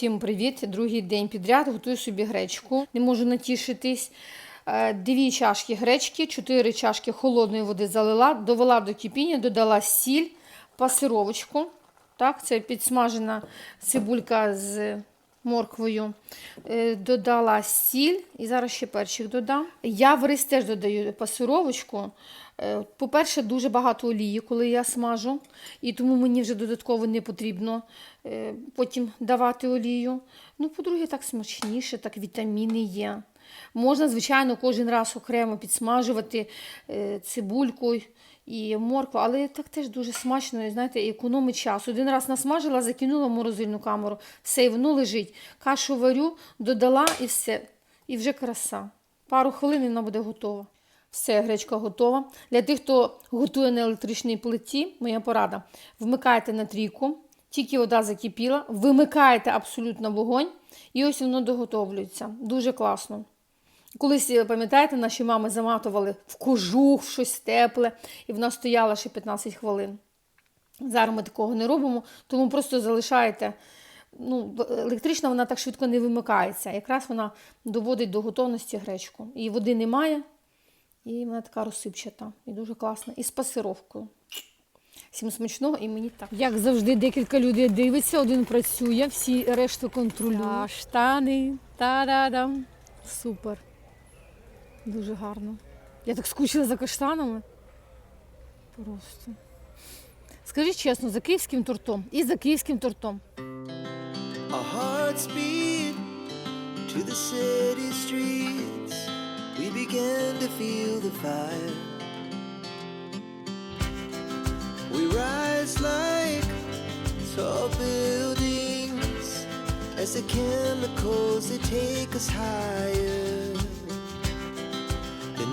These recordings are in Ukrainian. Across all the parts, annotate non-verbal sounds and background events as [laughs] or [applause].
Всім привіт! Другий день підряд готую собі гречку. Не можу натішитись. Е, Дві чашки гречки, чотири чашки холодної води залила, довела до кипіння, додала сіль, пасировочку. Так, це підсмажена цибулька з морквою. Е, Додала сіль і зараз ще перчик додам. Я в рис теж додаю пасировочку. Е, По-перше, дуже багато олії, коли я смажу, і тому мені вже додатково не потрібно е, потім давати олію. Ну, по-друге, так смачніше, так вітаміни є. Можна, звичайно, кожен раз окремо підсмажувати цибульку і моркву, але так теж дуже смачно, і знаєте, економить час. Один раз насмажила, закинула в морозильну камеру, все, і воно лежить. Кашу варю, додала і все. І вже краса. Пару хвилин і вона буде готова. Все, гречка готова. Для тих, хто готує на електричній плиті, моя порада. Вмикайте на трійку, тільки вода закипіла, вимикаєте абсолютно вогонь, і ось воно доготовлюється. Дуже класно. Колись, е, пам'ятаєте, наші мами заматували в кожух, в щось тепле, і вона стояла ще 15 хвилин. Зараз ми такого не робимо, тому просто залишаєте. Ну, електрична вона так швидко не вимикається. Якраз вона доводить до готовності гречку. І води немає, і вона така розсипчата. І дуже класна. І з пасировкою. Всім смачного і мені так. Як завжди, декілька людей дивиться, один працює, всі решту контролюють. Каштани, та-да-дам. Супер. Дуже гарно. Я так скучила за каштанами. Просто. Скажіть чесно, за київським тортом і за київським тортом. Our hearts beat to the city streets. We began to feel the fire. We rise like tall buildings as the chemicals they take us higher.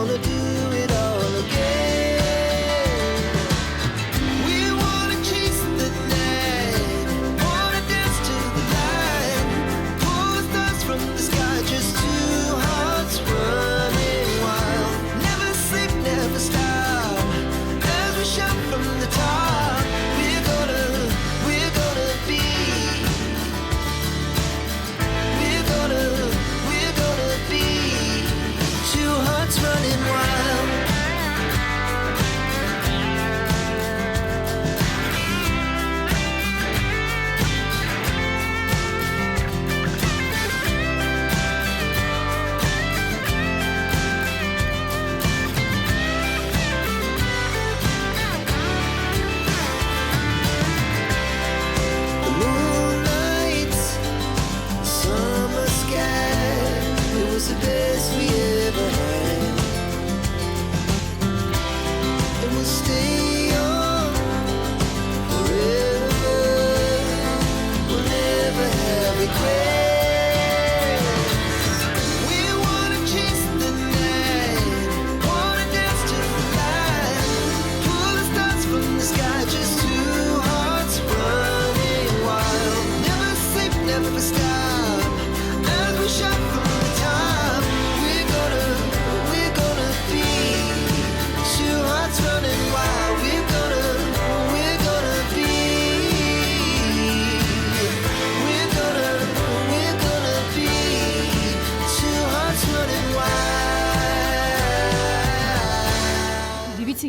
wanna do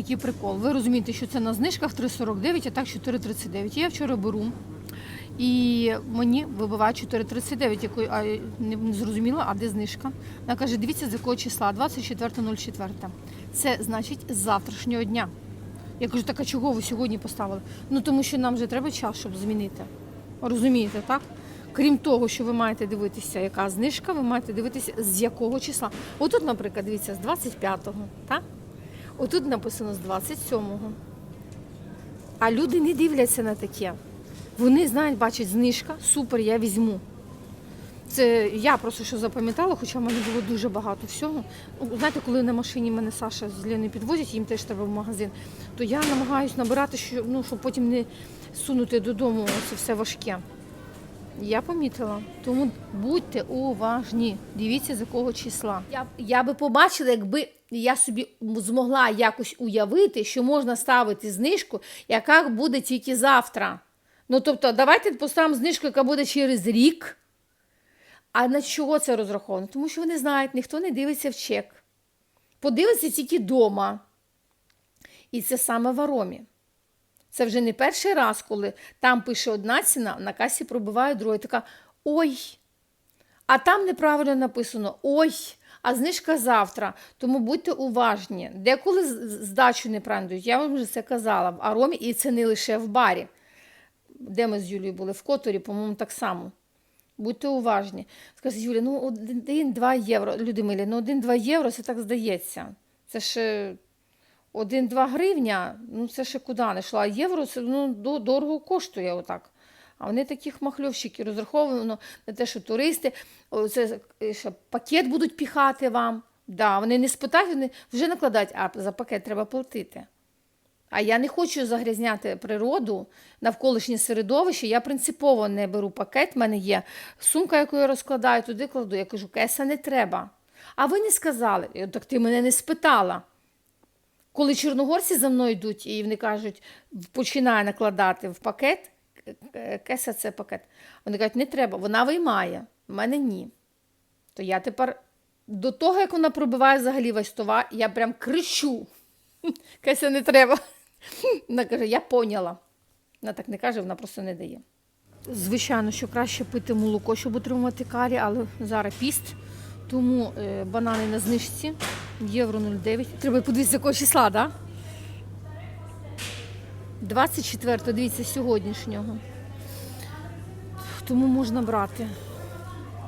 який прикол. Ви розумієте, що це на знижках 3,49, а так 4,39. Я вчора беру І мені вибиває 4,39, якої а, не, зрозуміла, а де знижка. Вона каже, дивіться, з якого числа, 24.04. Це значить з завтрашнього дня. Я кажу, так а чого ви сьогодні поставили? Ну тому що нам вже треба час, щоб змінити. Розумієте, так? Крім того, що ви маєте дивитися, яка знижка, ви маєте дивитися, з якого числа. Отут, наприклад, дивіться, з 25-го, так? Отут написано з 27-го. А люди не дивляться на таке. Вони знають, бачать, знижка, супер, я візьму. Це я просто що запам'ятала, хоча в мене було дуже багато всього. Ну, Знаєте, коли на машині мене Саша з Леною підвозять, їм теж треба в магазин, то я намагаюся набирати, що, ну, щоб потім не сунути додому це все важке. Я помітила. Тому будьте уважні. Дивіться, з якого числа. Я, я би побачила, якби я собі змогла якось уявити, що можна ставити знижку, яка буде тільки завтра. Ну тобто, давайте поставимо знижку, яка буде через рік. А на чого це розраховано? Тому що вони знають, ніхто не дивиться в чек. Подивиться тільки вдома. І це саме в аромі. Це вже не перший раз, коли там пише одна ціна, на касі пробиває друга. І така ой. А там неправильно написано ой, а знижка завтра. Тому будьте уважні. Деколи здачу неправильно дають. Я вам вже це казала в аромі, і це не лише в барі. Де ми з Юлією були? В Которі, по-моєму, так само. Будьте уважні. Скаже Юля, ну один-два євро. Люди милі, ну один-два євро це так здається. Це ще один-два гривня, ну це ще куди не йшло. А євро це ну, до- дорого коштує отак. А вони такі махльовщики розраховано на те, що туристи це ще пакет будуть піхати вам. Да, вони не спитають, вони вже накладають, а за пакет треба платити. А я не хочу загрязняти природу, навколишнє середовище. Я принципово не беру пакет. в мене є сумка, яку я розкладаю, туди кладу. Я кажу, кеса не треба. А ви не сказали, так ти мене не спитала. Коли чорногорці за мною йдуть і вони кажуть, починає накладати в пакет, е, кеса це пакет. Вони кажуть, не треба, вона виймає, в мене ні. То я тепер до того, як вона пробиває взагалі весь товар, я прям кричу. [laughs] Кеся не треба. [laughs] Вона каже, я поняла. Вона так не каже, вона просто не дає. Звичайно, що краще пити молоко, щоб отримувати карі, але зараз піст. Тому е, банани на знижці. Євро 0,9. Треба подивитися, якого числа, так? Да? 24, дивіться, сьогоднішнього. Тому можна брати.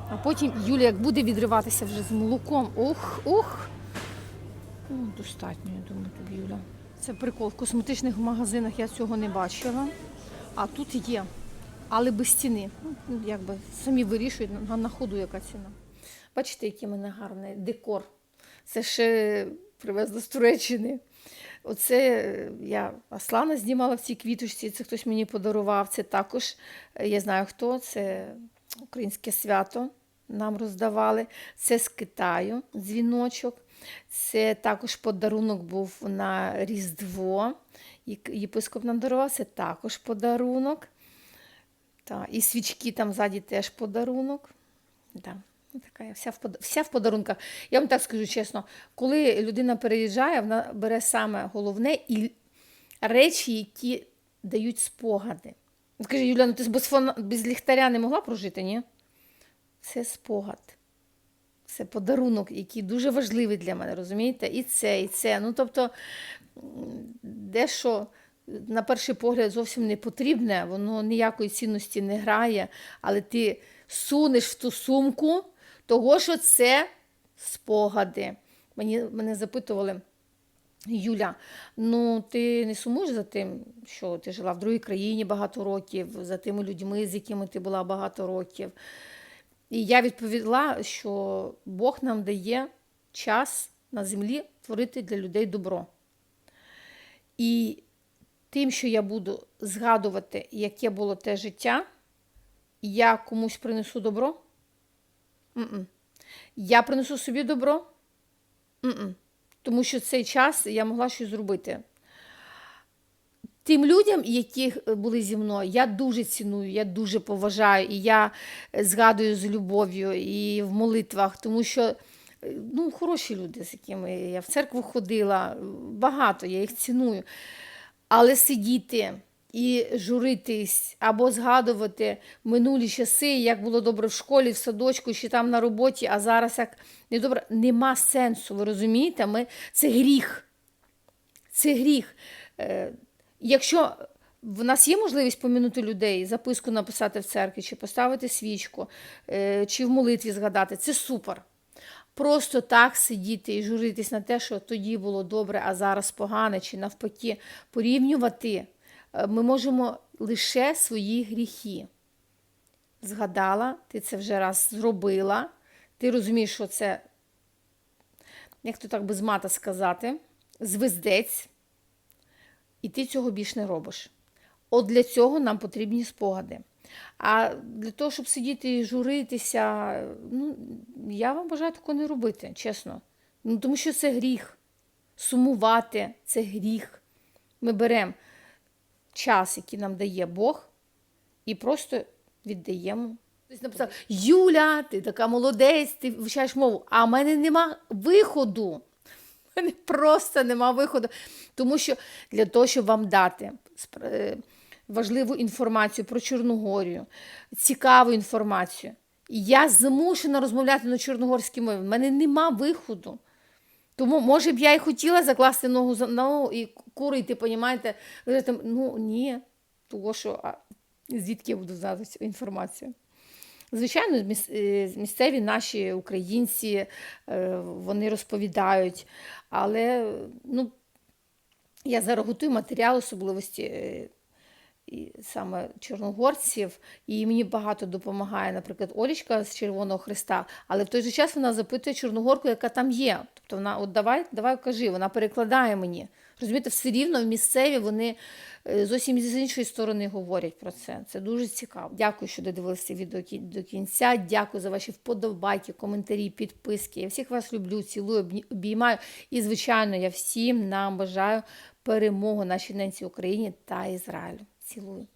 А потім Юля, як буде відриватися вже з молоком. Ох, ох. Ну, достатньо, я думаю, тобі, Юля. Це прикол. В косметичних магазинах я цього не бачила. А тут є. Але без ціни. Ну, якби самі вирішують на ходу, яка ціна. Бачите, який в мене гарний декор. Це ще привезли з Туреччини. Оце е, я Аслана знімала в цій квіточці, це хтось мені подарував. Це також, е, я знаю хто, це українське свято нам роздавали. Це з Китаю дзвіночок. Це також подарунок був на Різдво. Єпископ нам дарував, це також подарунок. Та, і свічки там ззаді теж подарунок. Да. Ну, Така я вся в, пода- вся в подарунках. Я вам так скажу чесно, коли людина переїжджає, вона бере саме головне і речі, які дають спогади. Скажи, Юля, ну ти без, фона, без ліхтаря не могла прожити, ні? Це спогад. Це подарунок, який дуже важливий для мене, розумієте? І це, і це. Ну, тобто, дещо на перший погляд зовсім не потрібне, воно ніякої цінності не грає, але ти сунеш в ту сумку, того, що це спогади. Мені, мене запитували. Юля, ну ти не сумуєш за тим, що ти жила в другій країні багато років, за тими людьми, з якими ти була багато років. І я відповіла, що Бог нам дає час на землі творити для людей добро. І тим, що я буду згадувати, яке було те життя, я комусь принесу добро. М-м. Я принесу собі добро. М-м. Тому що цей час я могла щось зробити. Тим людям, які були зі мною, я дуже ціную, я дуже поважаю, і я згадую з любов'ю і в молитвах, тому що е, ну, хороші люди, з якими я в церкву ходила, багато, я їх ціную. Але сидіти і журитись або згадувати минулі часи, як було добре в школі, в садочку, чи там на роботі, а зараз як недобре, нема сенсу. Ви розумієте? Ми... Це гріх. Це гріх. Е, якщо в нас є можливість помінути людей, записку написати в церкві, чи поставити свічку, е, чи в молитві згадати, це супер. Просто так сидіти і журитись на те, що тоді було добре, а зараз погане, чи навпаки, порівнювати ми можемо лише свої гріхи. Згадала, ти це вже раз зробила, ти розумієш, що це, як то так без мата сказати, звездець, і ти цього більш не робиш. От для цього нам потрібні спогади. А для того, щоб сидіти і журитися, ну, я вам бажаю такого не робити, чесно. Ну, тому що це гріх. Сумувати це гріх. Ми беремо час, який нам дає Бог, і просто віддаємо. Хтось написав: Юля, ти така молодець, ти вивчаєш мову, а в мене нема виходу. У мене просто нема виходу. Тому що для того, щоб вам дати е, важливу інформацію про Чорногорію, цікаву інформацію, я змушена розмовляти на чорногорській мові. У мене нема виходу. Тому, може б я і хотіла закласти ногу за ногу і курити, понімаєте? Ну ні, того що а, звідки я буду знати цю інформацію? Звичайно, е, місцеві наші українці е, вони розповідають, але ну, я зараз готую матеріал особливості е, саме чорногорців, і мені багато допомагає, наприклад, Олічка з Червоного Христа, але в той же час вона запитує чорногорку, яка там є. Тобто вона, от давай, давай кажи, вона перекладає мені. Розумієте, все рівно в місцеві вони е, зовсім з іншої сторони говорять про це. Це дуже цікаво. Дякую, що додивилися відео до кінця. Дякую за ваші вподобайки, коментарі, підписки. Я всіх вас люблю, цілую, обіймаю. І, звичайно, я всім нам бажаю перемоги нашій ненці Україні та Ізраїлю. Цілую.